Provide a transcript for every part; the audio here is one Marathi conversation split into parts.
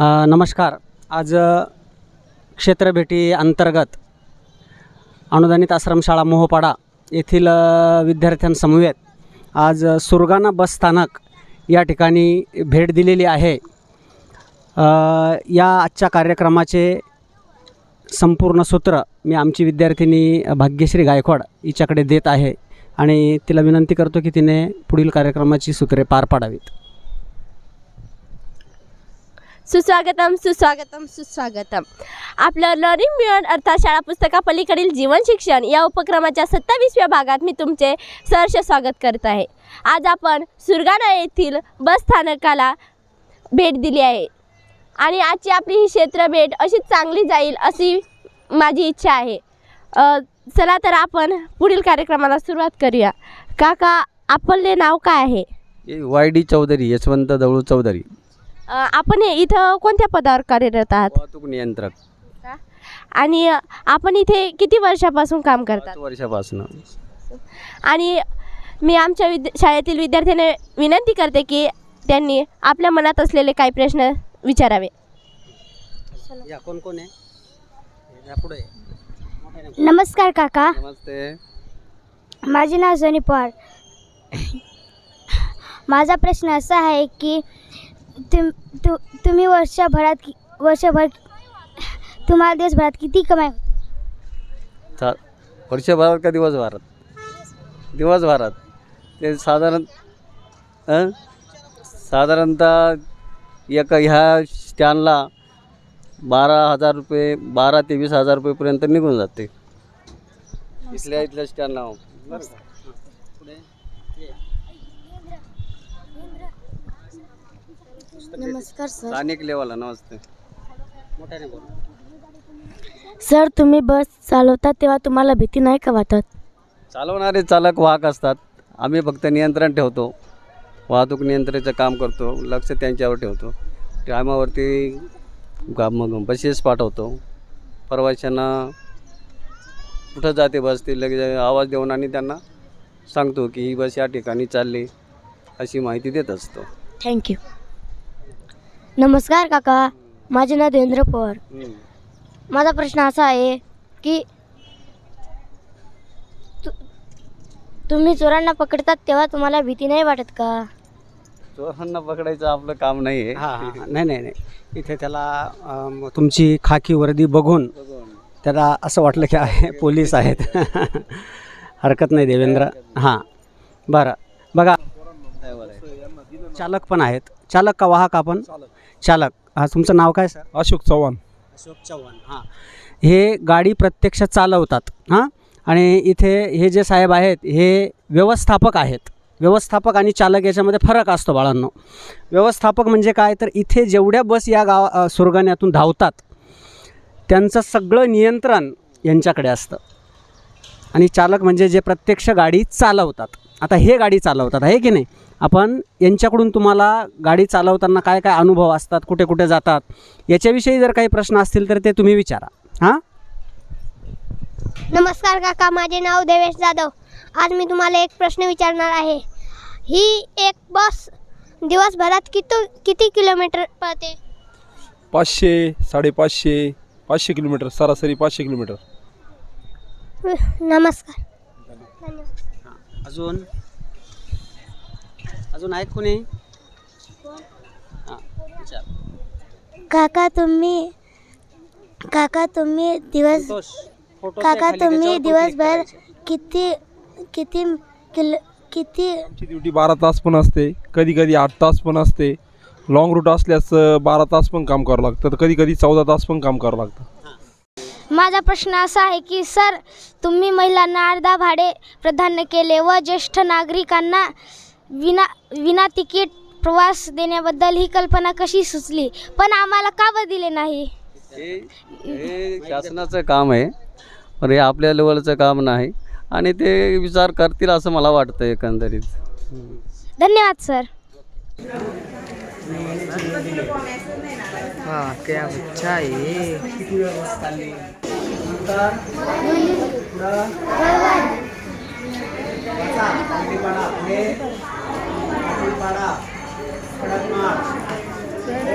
नमस्कार. आज क्षेत्रभेटी अंतर्गत अनुदानित आश्रमशाळा मोहपाडा येथील विद्यार्थ्यांसमवेत आज सुरगाणा बस स्थानक या ठिकाणी भेट दिलेली आहे. या आजच्या कार्यक्रमाचे संपूर्ण सूत्र मी आमची विद्यार्थिनी भाग्यश्री गायकवाड हिच्याकडे देत आहे आणि तिला विनंती करतो की तिने पुढील कार्यक्रमाची सूत्रे पार पाडावीत. सुस्वागतम सुस्वागतम सुस्वागतम. आपलं लर्निंग मिळण अर्थात शाळा पुस्तकापलीकडील जीवन शिक्षण या उपक्रमाच्या सत्तावीसव्या भागात मी तुमचे सहर्ष स्वागत करत आहे. आज आपण सुरगाणा येथील बस स्थानकाला भेट दिली आहे. आणि आजची आपली ही क्षेत्र भेट अशी चांगली जाईल अशी माझी इच्छा आहे. चला तर आपण पुढील कार्यक्रमाला सुरुवात करूया. काका आपले नाव काय आहे? Y D Chaudhari Yashwant Dalu Chaudhari. अ, आपण हे इथं कोणत्या पदावर कार्यरत आहात? वाहतूक नियंत्रक. आणि अ, आपण इथे किती वर्षापासून काम करतात? पाच वर्षापासून. आणि मी आमच्या विद्या शाळेतील विद्यार्थ्यांना विनंती करते की त्यांनी आपल्या मनात असलेले काही प्रश्न विचारावे. या कोण कोण आहे? या पुढे. नमस्कार काका. नमस्ते. माझे नाव सोनी पवार. माझा प्रश्न असा आहे की तुम तु तुम्ही वर्षभरात कि- वर्षभर तुम्हाला दिवसभरात किती कमाई? चा वर्षभरात का दिवसभरात? दिवसभरात. ते साधारण अं? साधारणतः एक ह्या स्टँडला बारा हजार रुपये बारा ते वीस हजार रुपयेपर्यंत निघून जाते. इथल्या इथल्या स्टँडला बरं का? नमस्कार सर स्थानिक लेवलला नमस्ते. मोठ्याने बोल. सर तुम्ही बस चालवता तेव्हा तुम्हाला भीती नाही का वाटत? चालवणारे चालक वाहक असतात. आम्ही फक्त नियंत्रण ठेवतो. वाहतूक नियंत्रणाचं काम करतो. लक्ष त्यांच्यावर ठेवतो. टायमावरती गा मग बसेस पाठवतो. प्रवाशांना कुठं जाते बस ते लगेच आवाज देऊन आणि त्यांना सांगतो की ही बस या ठिकाणी चालली अशी माहिती देत असतो. थँक्यू नमस्कार काका माझे नाव देवेंद्र पवार. माझा प्रश्न असा आहे की तु- तुम्ही चोरांना पकडतात तेव्हा तुम्हाला भीती नाही वाटत का? चोरांना पकडायचं आपलं काम नाही आहे. हां हां हां. नाही नाही नाही. इथे त्याला अम, तुमची खाकी वर्दी बघून त्याला असं वाटलं की आहे पोलीस आहेत. हरकत नाही देवेंद्र. हां बरं. बघा चालक पण आहेत. चालक का वाहक आपण? चालक. हा तुमचं नाव काय सर अशोक चव्हाण. अशोक चव्हाण हां. हे गाडी प्रत्यक्ष चालवतात हां? आणि इथे हे जे साहेब आहेत हे व्यवस्थापक आहेत. व्यवस्थापक आणि चालक याच्यामध्ये फरक असतो बाळांनो. व्यवस्थापक म्हणजे काय? तर इथे जेवढ्या बस या गावा सुरगाण्यातून धावतात त्यांचं सगळं नियंत्रण यांच्याकडे असतं. आणि चालक म्हणजे जे प्रत्यक्ष गाडी चालवतात. आता हे गाडी चालवतात आहे की नाही? आपण यांच्याकडून तुम्हाला गाडी चालवताना काय काय अनुभव असतात कुठे कुठे जातात याच्याविषयी जर काही प्रश्न असतील तर ते तुम्ही विचारा. हां? नमस्कार काका माझे नाव देवेश जाधव. आज मी तुम्हाला एक प्रश्न विचारणार आहे. ही एक बस दिवसभरात किती किती किलोमीटर पळते? पाचशे साडेपाचशे पाचशे किलोमीटर सरासरी पाचशे किलोमीटर. नमस्कार. धन्यवाद. अजून? अजून आहेत कोणी? हां विचार. काका तुम्ही काका तुम्ही दिवस संतोष, फोटोच्या काका खाली तुम्ही त्याच्यावर दिवसभर करायचं. किती किती किलो किती आमची ड्युटी बारा तास पण असते. कधी कधी आठ तास पण असते. लॉंग रूट असल्यास अं, बारा तास पण काम करावं लागतं. तर कधी कधी चौदा तास पण काम करावं लागतं. माझा प्रश्न असा आहे की सर तुम्ही महिलांना अर्धा भाडे प्राधान्य केले व ज्येष्ठ नागरिकांना विना विना तिकीट प्रवास देण्याबद्दल ही कल्पना कशी सुचली? पण आम्हाला का बरं दिले नाही? हे शासनाचं काम आहे पण हे आपल्या लेवलचं काम नाही आणि ते विचार करतील असं मला वाटतं एकंदरीत. धन्यवाद सर. हाँ क्या बच्चा है? खडकमाळ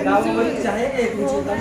गावावरतीच आहे का हे तुमची